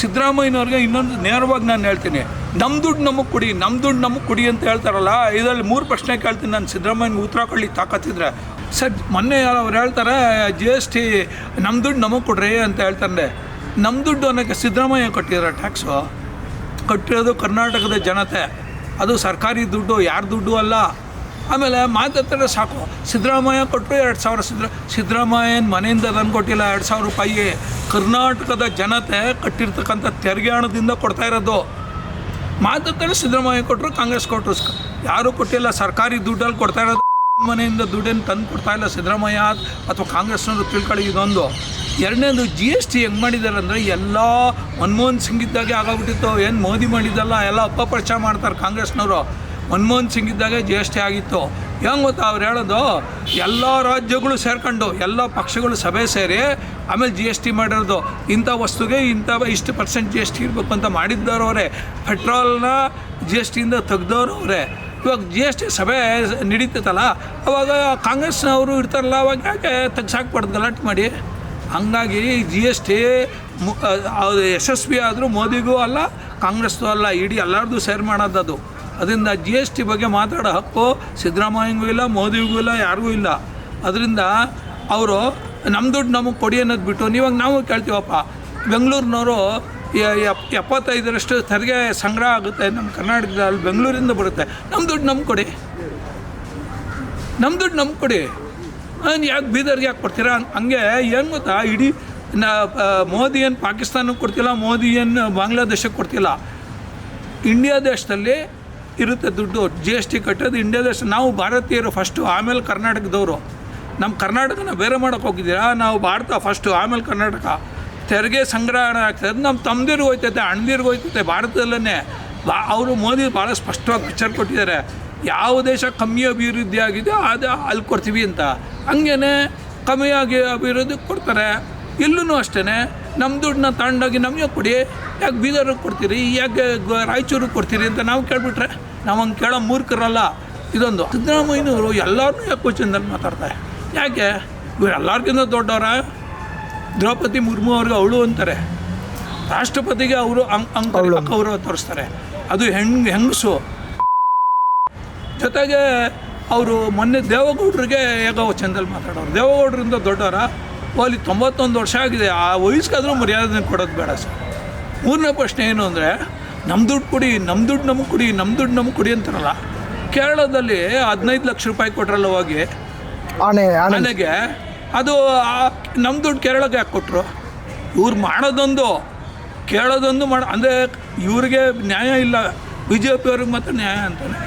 ಸಿದ್ದರಾಮಯ್ಯನವ್ರಿಗೆ ಇನ್ನೊಂದು ನೇರವಾಗಿ ನಾನು ಹೇಳ್ತೀನಿ ನಮ್ಮ ದುಡ್ಡು ನಮಗೆ ಕೊಡಿ ನಮ್ಮ ದುಡ್ಡು ನಮಗೆ ಕೊಡಿ ಅಂತ ಹೇಳ್ತಾರಲ್ಲ, ಇದರಲ್ಲಿ ಮೂರು ಪ್ರಶ್ನೆ ಕೇಳ್ತೀನಿ ನಾನು ಸಿದ್ದರಾಮಯ್ಯನ ಉತ್ತರ ಕೊಡ್ಲಿ ತಾಕತ್ತಿದ್ರೆ. ಸರ್, ಮೊನ್ನೆ ಅವ್ರು ಹೇಳ್ತಾರೆ ಜಿ ಎಸ್ ಟಿ ನಮ್ಮ ದುಡ್ಡು ನಮಗೆ ಕೊಡ್ರಿ ಅಂತ ಹೇಳ್ತಾರೆ ನಮ್ಮ ದುಡ್ಡು ಅನ್ನೋಕ್ಕೆ ಸಿದ್ದರಾಮಯ್ಯ ಕಟ್ಟಿದ್ರು ಟ್ಯಾಕ್ಸು, ಕಟ್ಟಿರೋದು ಕರ್ನಾಟಕದ ಜನತೆ. ಅದು ಸರ್ಕಾರಿ ದುಡ್ಡು, ಯಾರ ದುಡ್ಡು ಅಲ್ಲ. ಆಮೇಲೆ ಮಾತಾಡ್ತಾರೆ ಸಾಕು. ಸಿದ್ದರಾಮಯ್ಯ ಕೊಟ್ಟರು ಎರಡು ಸಾವಿರ ಸಿದ್ದರ ಸಿದ್ದರಾಮಯ್ಯನ ಮನೆಯಿಂದ ತಂದು ಕೊಟ್ಟಿಲ್ಲ, ಎರಡು ಸಾವಿರ ರೂಪಾಯಿ. ಕರ್ನಾಟಕದ ಜನತೆ ಕಟ್ಟಿರ್ತಕ್ಕಂಥ ತೆರಿಗೆ ಹಣದಿಂದ ಕೊಡ್ತಾ ಇರೋದು. ಮಾತಾಡ್ತಾರೆ ಸಿದ್ದರಾಮಯ್ಯ ಕೊಟ್ಟರು ಕಾಂಗ್ರೆಸ್ ಕೊಟ್ಟರು ಯಾರೂ ಕೊಟ್ಟಿಲ್ಲ, ಸರ್ಕಾರಿ ದುಡ್ಡಲ್ಲಿ ಕೊಡ್ತಾ ಇರೋದು. ಮನೆಯಿಂದ ದುಡ್ಡನ್ನು ತಂದು ಕೊಡ್ತಾ ಇಲ್ಲ ಸಿದ್ದರಾಮಯ್ಯ ಅಥವಾ ಕಾಂಗ್ರೆಸ್ನವರು ತಿಳ್ಕೊಳ್ಳಿ ಇದೊಂದು. ಎರಡನೇದು ಜಿ ಎಸ್ ಟಿ ಹೆಂಗೆ ಮಾಡಿದ್ದಾರೆ ಅಂದರೆ ಎಲ್ಲ ಮನಮೋಹನ್ ಸಿಂಗ್ ಇದ್ದಾಗೆ ಆಗೋಗ್ಬಿಟ್ಟಿತ್ತು. ಏನು ಮೋದಿ ಮಾಡಿದ್ದಲ್ಲ, ಎಲ್ಲ ಅಪಪ್ರಚಾರ ಮಾಡ್ತಾರೆ ಕಾಂಗ್ರೆಸ್ನವರು. ಮನಮೋಹನ್ ಸಿಂಗ್ ಇದ್ದಾಗ ಜಿ ಎಸ್ ಟಿ ಆಗಿತ್ತು. ಹೆಂಗೆ ಗೊತ್ತಾ ಅವ್ರು ಹೇಳೋದು? ಎಲ್ಲ ರಾಜ್ಯಗಳು ಸೇರ್ಕೊಂಡು, ಎಲ್ಲ ಪಕ್ಷಗಳು ಸಭೆ ಸೇರಿ ಆಮೇಲೆ ಜಿ ಎಸ್ ಟಿ ಮಾಡಿರೋದು. ಇಂಥ ವಸ್ತುಗೆ ಇಂಥ ಇಷ್ಟು ಪರ್ಸೆಂಟ್ ಜಿ ಎಸ್ ಟಿ ಇರಬೇಕು ಅಂತ ಮಾಡಿದ್ದವ್ರು ಅವರೇ. ಪೆಟ್ರೋಲ್ನ ಜಿ ಎಸ್ ಟಿಯಿಂದ ತೆಗ್ದವ್ರು ಅವರೇ. ಇವಾಗ ಜಿ ಎಸ್ ಟಿ ಸಭೆ ನಡೀತೈತಲ್ಲ, ಅವಾಗ ಕಾಂಗ್ರೆಸ್ನವರು ಇರ್ತಾರಲ್ಲ, ಅವಾಗ ಯಾಕೆ ತೆಗ್ಸಾಕ್ಬಾರ್ದು ಗಲಾಟೆ ಮಾಡಿ? ಹಂಗಾಗಿ ಜಿ ಎಸ್ ಟಿ ಯಶಸ್ವಿ ಆದರೂ ಮೋದಿಗೂ ಅಲ್ಲ ಕಾಂಗ್ರೆಸ್ದು ಅಲ್ಲ, ಇಡೀ ಎಲ್ಲರದ್ದು ಸೇರ್ ಮಾಡೋದದು ಅದರಿಂದ ಜಿ ಎಸ್ ಟಿ ಬಗ್ಗೆ ಮಾತಾಡೋ ಹಕ್ಕು ಸಿದ್ದರಾಮಯ್ಯಂಗೂ ಇಲ್ಲ, ಮೋದಿಗೂ ಇಲ್ಲ, ಯಾರಿಗೂ ಇಲ್ಲ. ಅದರಿಂದ ಅವರು ನಮ್ಮ ದುಡ್ಡು ನಮಗೆ ಕೊಡಿ ಅನ್ನೋದು ಬಿಟ್ಟು ನೀವಾಗ ನಾವು ಕೇಳ್ತೀವಪ್ಪ. ಬೆಂಗಳೂರಿನವರು ಎಪ್ಪತ್ತೈದರಷ್ಟು ತೆರಿಗೆ ಸಂಗ್ರಹ ಆಗುತ್ತೆ ನಮ್ಮ ಕರ್ನಾಟಕದಲ್ಲಿ, ಬೆಂಗಳೂರಿಂದ ಬರುತ್ತೆ. ನಮ್ಮ ದುಡ್ಡು ನಮ್ಗೆ ಕೊಡಿ. ನಮ್ಮ ದುಡ್ಡು ನಮ್ಗೆ ಕೊಡಿ. ಯಾಕೆ ಬೀದರ್ಗೆ ಯಾಕೆ ಕೊಡ್ತೀರಾ? ಹಂಗೆ ಏನು ಗೊತ್ತಾ, ಇಡೀ ನಾ ಮೋದಿ ಏನು ಪಾಕಿಸ್ತಾನಕ್ಕೆ ಕೊಡ್ತಿಲ್ಲ, ಮೋದಿ ಏನು ಬಾಂಗ್ಲಾದೇಶಕ್ಕೆ ಕೊಡ್ತಿಲ್ಲ. ಇಂಡಿಯಾ ದೇಶದಲ್ಲಿ ಇರುತ್ತೆ ದುಡ್ಡು ಜಿ ಎಸ್ ಟಿ ಕಟ್ಟೋದು ಇಂಡಿಯಾದಷ್ಟು ನಾವು ಭಾರತೀಯರು ಫಸ್ಟು ಆಮೇಲೆ ಕರ್ನಾಟಕದವರು. ನಮ್ಮ ಕರ್ನಾಟಕನ ಬೇರೆ ಮಾಡೋಕೆ ಹೋಗಿದ್ದೀರಾ? ನಾವು ಭಾರತ ಫಸ್ಟು ಆಮೇಲೆ ಕರ್ನಾಟಕ. ತೆರಿಗೆ ಸಂಗ್ರಹಣೆ ಆಗ್ತದೆ. ನಮ್ಮ ತಮ್ಮದಿರ್ಗೆ ಹೋಯ್ತೈತೆ, ಅಣ್ಣದಿರ್ಗೆ ಹೋಯ್ತೈತೆ ಭಾರತದಲ್ಲೇ ಬಾ, ಅವರು ಮೋದಿ ಭಾಳ ಸ್ಪಷ್ಟವಾಗಿ ಪಿಕ್ಚರ್ ಕೊಟ್ಟಿದ್ದಾರೆ. ಯಾವ ದೇಶ ಕಮ್ಮಿ ಅಭಿವೃದ್ಧಿ ಆಗಿದೆ, ಅದು ಅಲ್ಲಿ ಕೊಡ್ತೀವಿ ಅಂತ. ಹಂಗೇ ಕಮ್ಮಿಯಾಗಿ ಅಭಿವೃದ್ಧಿ ಕೊಡ್ತಾರೆ. ಇಲ್ಲೂ ಅಷ್ಟೇ ನಮ್ಮ ದುಡ್ಡನ್ನ ತಗೊಂಡೋಗಿ ನಮಗೆ ಕೊಡಿ. ಯಾಕೆ ಬೀದರ್ಗೆ ಕೊಡ್ತೀರಿ? ಯಾಕೆ ರಾಯಚೂರಿಗೆ ಕೊಡ್ತೀರಿ ಅಂತ ನಾವು ಕೇಳಿಬಿಟ್ರೆ ನಾವು ಹಂಗೆ ಕೇಳೋ ಮೂರ್ಖರಲ್ಲ. ಇದೊಂದು. ಸಿದ್ದರಾಮಯ್ಯನವರು ಎಲ್ಲರೂ ಯಾಕೆ ಕ್ವಶನ್ದಲ್ಲಿ ಮಾತಾಡ್ತಾರೆ? ಯಾಕೆ? ಇವ್ರು ಎಲ್ಲರಿಗಿಂತ ದೊಡ್ಡವರ? ದ್ರೌಪದಿ ಮುರ್ಮು ಅವ್ರಿಗೆ ಅವಳು ಅಂತಾರೆ. ರಾಷ್ಟ್ರಪತಿಗೆ ಅವರು ಅಂಕ ಅವರು ತೋರಿಸ್ತಾರೆ. ಅದು ಹೆಂಗ್ ಹೆಂಗಸು? ಜೊತೆಗೆ ಅವರು ಮೊನ್ನೆ ದೇವೇಗೌಡರಿಗೆ ಯಾಕೋ ಚಂದಲ್ಲಿ ಮಾತಾಡೋರು. ದೇವೇಗೌಡರಿಂದ ದೊಡ್ಡವರ? ಅಲ್ಲಿ ತೊಂಬತ್ತೊಂದು ವರ್ಷ ಆಗಿದೆ. ಆ ವಯಸ್ಸಿಗಾದರೂ ಮರ್ಯಾದೆ ಕೊಡೋದು ಬೇಡ ಸರ್. ಮೂರನೇ ಪ್ರಶ್ನೆ ಏನು ಅಂದರೆ ನಮ್ಮ ದುಡ್ಡು ಕೊಡಿ ನಮ್ಮ ದುಡ್ಡು ನಮಗೆ ಕೊಡಿ ನಮ್ಮ ದುಡ್ಡು ನಮಗೆ ಕೊಡಿ ಅಂತಾರಲ್ಲ ಕೇರಳದಲ್ಲಿ ಹದಿನೈದು ಲಕ್ಷ ರೂಪಾಯಿ ಕೊಟ್ರಲ್ಲ ಹೋಗಿ ನನಗೆ ಅದು ಆ- ನಮ್ಮ ದುಡ್ಡು ಕೇರಳಕ್ಕೆ ಯಾಕೆ ಕೊಟ್ಟರು ಇವ್ರು ಮಾಡೋದೊಂದು ಕೇಳೋದೊಂದು ಮಾಡ ಅಂದರೆ ಇವ್ರಿಗೆ ನ್ಯಾಯ ಇಲ್ಲ ಬಿ ಜೆ ಪಿಯವ್ರಿಗೆ ಮಾತ್ರ ನ್ಯಾಯ ಅಂತಾನೆ.